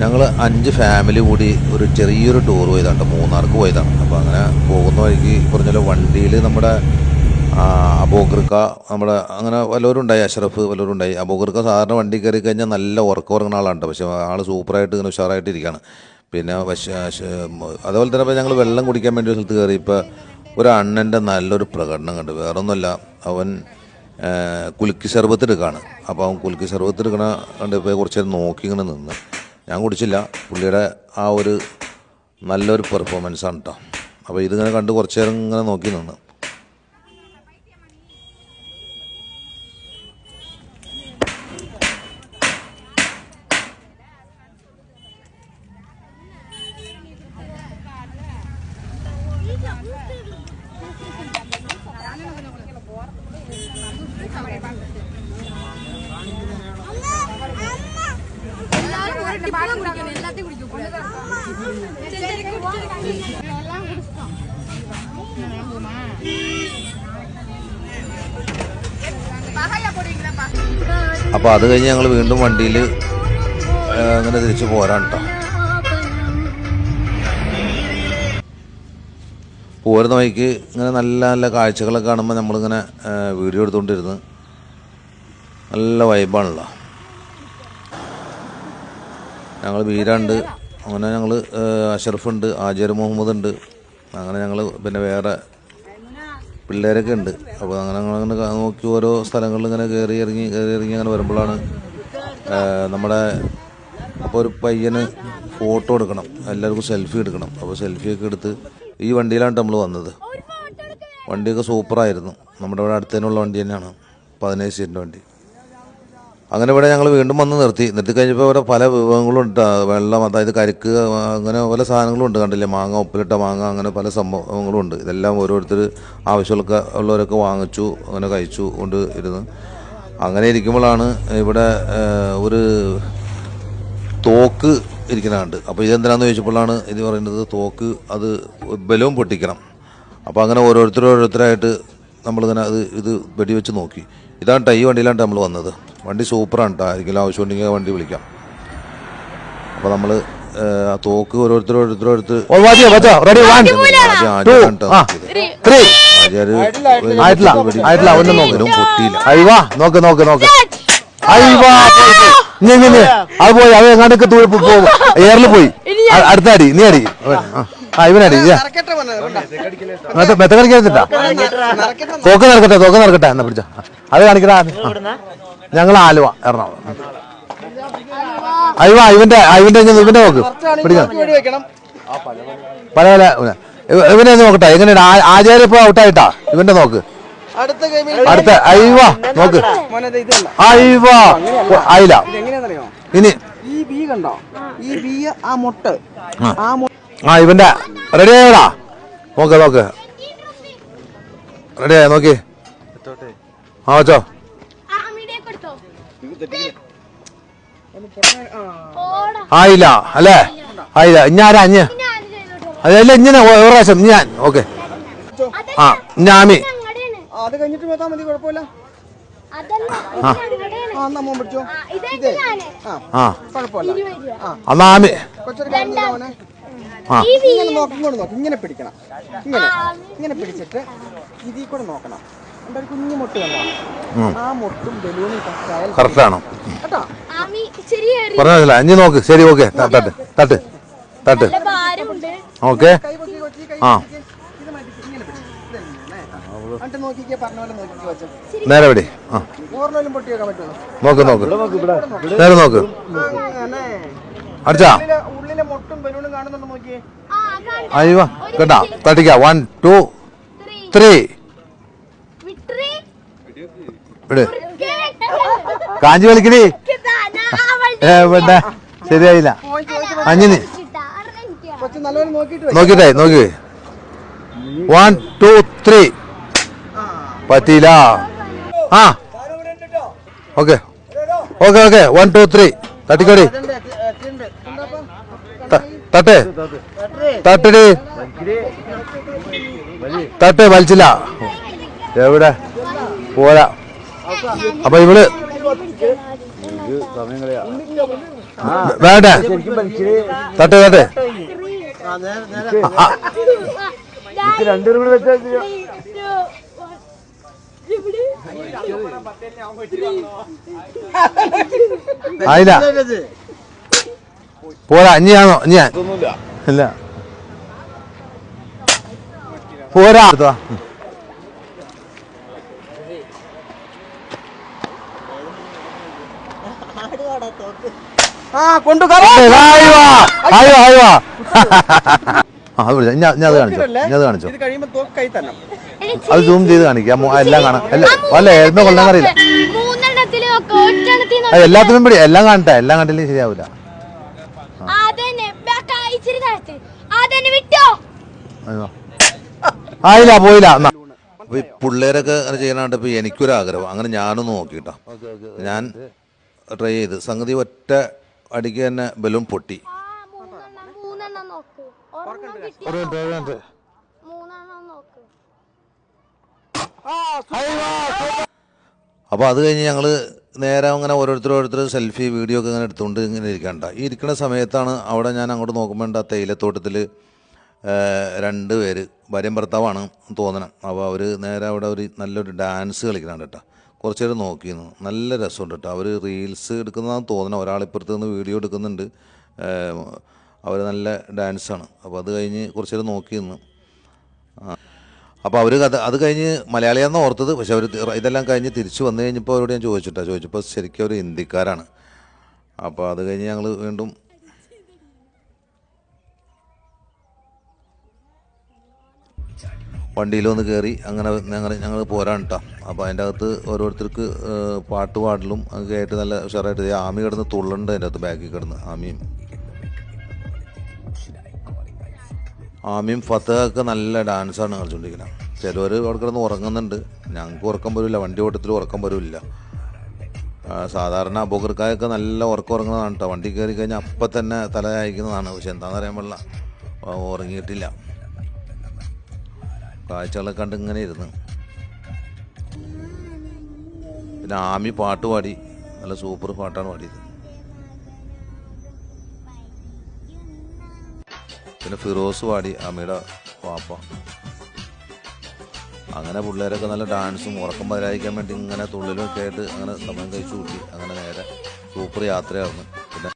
ഞങ്ങൾ അഞ്ച് ഫാമിലി കൂടി ഒരു ചെറിയൊരു ടൂർ പോയതാണ് മൂന്നാർക്ക് പോയതാണ്. അപ്പോൾ അങ്ങനെ പോകുന്ന വഴിക്ക് പറഞ്ഞാൽ വണ്ടിയിൽ നമ്മുടെ അബോഗർക്ക നമ്മുടെ അങ്ങനെ വല്ലവരും ഉണ്ടായി അഷ്റഫ് വല്ലവരും ഉണ്ടായി. അബൂഖർക്ക സാധാരണ വണ്ടി കയറി കഴിഞ്ഞാൽ നല്ല ഉറക്കം ഉറങ്ങുന്ന ആളാണ്. പക്ഷേ ആൾ സൂപ്പറായിട്ട് ഇങ്ങനെ ഉഷാറായിട്ട് ഇരിക്കുകയാണ് പിന്നെ അതുപോലെ തന്നെ ഞങ്ങൾ വെള്ളം കുടിക്കാൻ വേണ്ടി ഒരു സ്ഥലത്ത് കയറി. ഇപ്പോൾ ഒരു അണ്ണന്റെ നല്ലൊരു പ്രകടനം കണ്ടു. വേറൊന്നുമല്ല അവൻ കുലുക്കി ശർബത്ത് എടുക്കുകയാണ് അപ്പോൾ അവൻ കുലുക്കി ശർബത്ത് എടുക്കണ കണ്ട് ഇപ്പോൾ കുറച്ച് നേരം നോക്കി ഇങ്ങനെ നിന്ന്. ഞാൻ കുടിച്ചില്ല. പുള്ളിയുടെ ആ ഒരു നല്ലൊരു പെർഫോമൻസ് ആണ് കേട്ടോ അപ്പോൾ ഇതിങ്ങനെ കണ്ട് കുറച്ച് നേരം ഇങ്ങനെ നോക്കി നിന്ന്. അപ്പോൾ അത് കഴിഞ്ഞ് ഞങ്ങൾ വീണ്ടും വണ്ടിയിൽ അങ്ങനെ തിരിച്ച് പോരാൻ കേട്ടോ പോരുന്ന വഴിക്ക് ഇങ്ങനെ നല്ല നല്ല കാഴ്ചകളൊക്കെ കാണുമ്പോൾ നമ്മളിങ്ങനെ വീഡിയോ എടുത്തുകൊണ്ടിരുന്ന് നല്ല വൈബാണല്ലോ ഞങ്ങൾ വീരാണ്ട് അങ്ങനെ ഞങ്ങൾ അഷറഫ് ഉണ്ട് ആജർ മുഹമ്മദ് ഉണ്ട് അങ്ങനെ ഞങ്ങൾ പിന്നെ വേറെ പിള്ളേരൊക്കെ ഉണ്ട്. അപ്പോൾ അങ്ങനെ അങ്ങനെ നോക്കി ഓരോ സ്ഥലങ്ങളിൽ ഇങ്ങനെ കയറി ഇറങ്ങി കയറി ഇറങ്ങി അങ്ങനെ വരുമ്പോഴാണ് നമ്മുടെ അപ്പോൾ ഒരു പയ്യന് ഫോട്ടോ എടുക്കണം എല്ലാവർക്കും സെൽഫി എടുക്കണം. അപ്പോൾ സെൽഫിയൊക്കെ എടുത്ത് ഈ വണ്ടിയിലാണ് നമ്മൾ വന്നത്. വണ്ടിയൊക്കെ സൂപ്പറായിരുന്നു. നമ്മുടെ ഇവിടെ അടുത്തതിനുള്ള വണ്ടി തന്നെയാണ് പതിനേഴ് സീറ്റിന്റെ വണ്ടി. അങ്ങനെ ഇവിടെ ഞങ്ങൾ വീണ്ടും വന്ന് നിർത്തി. നിർത്തി കഴിഞ്ഞപ്പോൾ ഇവിടെ പല വിഭവങ്ങളും ഉണ്ട്. വെള്ളം അതായത് കരിക്ക് അങ്ങനെ പല സാധനങ്ങളും ഉണ്ട് കണ്ടില്ലേ? മാങ്ങ ഉപ്പിലിട്ട മാങ്ങ അങ്ങനെ പല സംഭവങ്ങളും ഉണ്ട്. ഇതെല്ലാം ഓരോരുത്തർ ആവശ്യമൊക്കെ ഉള്ളവരൊക്കെ വാങ്ങിച്ചു അങ്ങനെ കഴിച്ചു കൊണ്ട് ഇരുന്ന്. അങ്ങനെ ഇരിക്കുമ്പോഴാണ് ഇവിടെ ഒരു തോക്ക് ഇരിക്കുന്നുണ്ട്. അപ്പോൾ ഇതെന്തിനാന്ന് ചോദിച്ചപ്പോഴാണ് ഇത് പറയുന്നത് തോക്ക് അത് ബലവും പൊട്ടിക്കണം. അപ്പോൾ അങ്ങനെ ഓരോരുത്തരോരോരുത്തരായിട്ട് നമ്മളിങ്ങനെ അത് ഇത് വെടിവെച്ച് നോക്കി. ഇതാണ് ടൈ വണ്ടിയിലാണ് നമ്മൾ വന്നത്. വണ്ടി സൂപ്പറാണ് കേട്ടോ ആരെങ്കിലും ആവശ്യമുണ്ടെങ്കിൽ ഉണ്ടെങ്കിൽ വണ്ടി വിളിക്കാം. അപ്പോൾ നമ്മൾ ആ തോക്ക് ഓരോരുത്തർ ഓരോരുത്തർ ഓരോരുത്തർ നോക്ക്. നോക്ക് നോക്ക് പോയി. അത് പോയി അത് എങ്ങാണ്ടൊക്കെ തൂഴി പോകും എയറിൽ പോയി. അ- അടുത്ത അടി നീ അടി. ആ. ഇവനടി മെത്ത കളിക്കാ തോക്ക് നടക്കട്ടെ തോക്ക് നടക്കട്ടെ. എന്നാ പിടിച്ച. അത് കാണിക്കടാ. ഞങ്ങൾ ആലുവ എറണാകുളം. അയ്യവാ ഇവന്റെ ഇവന്റെ ഇവന്റെ നോക്ക്. പിടിക്കാം. പല പല ഇവനെ നോക്കട്ടെ. എങ്ങനെയാണ് ആചാര്യ ഇപ്പൊ ഔട്ടായിട്ടാ? ഇവന്റെ നോക്ക്. അടുത്ത അയ്യവാ നോക്ക്. മോനത് അയില. ഇനി. ഈ ബി കണ്ടോ? ഈ ബി ആ മുട്ട്. ആ. മുട്ട ആ ഇവന്റെ. റെഡി ആയടാ? നോക്ക് നോക്ക്. റെഡി ആയ? നോക്കി. ആ വെച്ചോ. ആയില്ല അല്ലേ? ആയില്ല ഇനി ആരാ? അഞ്ഞ് ഞാൻ ചെയ്തോട്ടോ അതല്ല ഇങ്ങനെ ഒരു പ്രാവശ്യം. ഞാൻ. ഓക്കെ. ആ ഞാമി അത് കഴിഞ്ഞിട്ട് വെക്കാൻ മതി കുഴപ്പമില്ല. ഇങ്ങനെ പിടിക്കണം. ഇങ്ങനെ. ഇങ്ങനെ പിടിച്ചിട്ട് ഇതിൽ കൂടെ നോക്കണം. എന്റെ ഒരു കുഞ്ഞു മുട്ട് കണ്ടോ ആ മുട്ടും ബലൂണും കേട്ടോ? ഇനി നോക്ക്. ശരി ഓക്കെ. തട്ട് തട്ട് തട്ട്. നല്ല ഭാരമുണ്ട്. ഓക്കെ. കൈ പൊക്കി കൊച്ചി കൈ ആ. നേരെ പിടി. ആ. നോക്ക് നോക്ക്. നേരെ നോക്ക്. അടിച്ചാ. അയ്യോ കേട്ടാ? തട്ടിക്ക. വൺ ടു ത്രീ വിട്. കാഞ്ചി കളിക്കടി. വേണ്ട ശരിയായില്ല. അഞ്ഞിന്. നോക്കിട്ടെ നോക്കി. വൺ ടു ത്രീ പറ്റിയില്ല. ആ. Okay. Okay okay. One two three തട്ടിക്കോടി. തട്ട്. തട്ടടി. തട്ട് വലിച്ചില്ല. എവിടെ? പോരാ. അപ്പൊ ഇവൾ വേണ്ട. തട്ടെ തട്ടെ. ആയില്ല. പോരാ ഇനിയാണോ? ഇനി ഇല്ല. പോരാ അടുത്ത വാ. ആ കൊണ്ടു ഏയ്, ആയി വാ, ആയി വാ, ആയി വാ. ആ അത് അത് കാണിച്ചോ. അത് കാണിച്ചോ. അത് സൂം ചെയ്ത് കാണിക്കാം. എല്ലാം കാണാം. അല്ല കൊള്ളാൻ അറിയില്ല. എല്ലാത്തിനും പിടി എല്ലാം കാണട്ടെ. എല്ലാം കണ്ടില്ലേ ആയി ആയില്ല പോയില്ല. അപ്പൊ ഈ പിള്ളേരൊക്കെ അങ്ങനെ ചെയ്യാനായിട്ട് ഇപ്പൊ എനിക്കൊരാഗ്രഹം. അങ്ങനെ ഞാനൊന്ന് നോക്കിട്ടോ ഞാൻ ട്രൈ ചെയ്ത്. സംഗതി ഒറ്റ അടിക്ക് തന്നെ ബലൂൺ പൊട്ടി. അപ്പോൾ അത് കഴിഞ്ഞ് ഞങ്ങൾ നേരെ അങ്ങനെ ഓരോരുത്തർ ഓരോരുത്തർ സെൽഫി വീഡിയോ ഒക്കെ ഇങ്ങനെ എടുത്തുകൊണ്ട് ഇങ്ങനെ ഇരിക്കണ്ട. ഈ ഇരിക്കുന്ന സമയത്താണ് അവിടെ ഞാൻ അങ്ങോട്ട് നോക്കുമ്പോൾ ആ തേയിലത്തോട്ടത്തിൽ രണ്ട് പേര് ഭാര്യയും ഭർത്താവാണ് തോന്നണം. അപ്പോൾ അവർ നേരെ അവിടെ ഒരു നല്ലൊരു ഡാൻസ് കളിക്കുന്നുണ്ട് കേട്ടോ. കുറച്ച് നേരം നോക്കിയിരുന്നു. നല്ല രസമുണ്ട് കേട്ടോ. അവർ റീൽസ് എടുക്കുന്നതാണെന്ന് തോന്നണം ഒരാളിപ്പുറത്ത് നിന്ന് വീഡിയോ എടുക്കുന്നുണ്ട്. അവർ നല്ല ഡാൻസാണ് അപ്പോൾ അത് കഴിഞ്ഞ് കുറച്ച് നേരം നോക്കിയിരുന്നു അപ്പോൾ അവർ അത് അത് കഴിഞ്ഞ് മലയാളിയാണെന്ന് ഓർത്തത്. പക്ഷെ അവർ ഇതെല്ലാം കഴിഞ്ഞ് തിരിച്ചു വന്നു കഴിഞ്ഞപ്പോൾ അവരോട് ഞാൻ ചോദിച്ചിട്ടാണ് ചോദിച്ചപ്പോൾ ശരിക്കും അവർ ഹിന്ദിക്കാരാണ്. അപ്പോൾ അത് കഴിഞ്ഞ് ഞങ്ങൾ വീണ്ടും വണ്ടിയിൽ വന്ന് കയറി അങ്ങനെ ഞങ്ങൾ ഞങ്ങൾ പോരാൻ കേട്ടോ അപ്പോൾ അതിന്റെ അകത്ത് ഓരോരുത്തർക്ക് പാട്ട് പാടലും ഒക്കെ ആയിട്ട് നല്ല ഉഷാറായിട്ട്. ആമി കിടന്ന് തുള്ളുണ്ട് അതിന്റെ അകത്ത് ബാക്കിൽ കിടന്ന് ആമിയും. ആമിയും ഫത്തഹൊക്കെ നല്ല ഡാൻസാണ് കളിച്ചുകൊണ്ടിരിക്കുന്നത് ചിലവർ അവിടെ കിടന്ന് ഉറങ്ങുന്നുണ്ട്. ഞങ്ങൾക്ക് ഉറക്കം വരില്ല വണ്ടി ഓട്ടത്തിൽ ഉറക്കം വരില്ല സാധാരണ അബോക്കർക്കായൊക്കെ നല്ല ഉറക്കം ഉറങ്ങുന്നതാണ് കേട്ടോ വണ്ടി കയറി കഴിഞ്ഞാൽ അപ്പം തന്നെ തല അയക്കുന്നതാണ് പക്ഷെ എന്താണെന്ന് അറിയാൻ പാടില്ല. ഉറങ്ങിയിട്ടില്ല. കാഴ്ചകളൊക്കെ കണ്ട് ഇങ്ങനെ ഇരുന്ന്. പിന്നെ ആമി പാട്ട് പാടി. നല്ല സൂപ്പർ പാട്ടാണ് പാടിയത്. പിന്നെ ഫിറോസ് പാടി ആമിയുടെ പാപ്പ. അങ്ങനെ പിള്ളേരൊക്കെ നല്ല ഡാൻസും ഉറക്കം വരാതിരിക്കാൻ വേണ്ടി ഇങ്ങനെ തുള്ളിലൊക്കെ ആയിട്ട് അങ്ങനെ സമയം കഴിച്ചു കൂട്ടി. അങ്ങനെ നേരെ സൂപ്പർ യാത്രയായിരുന്നു.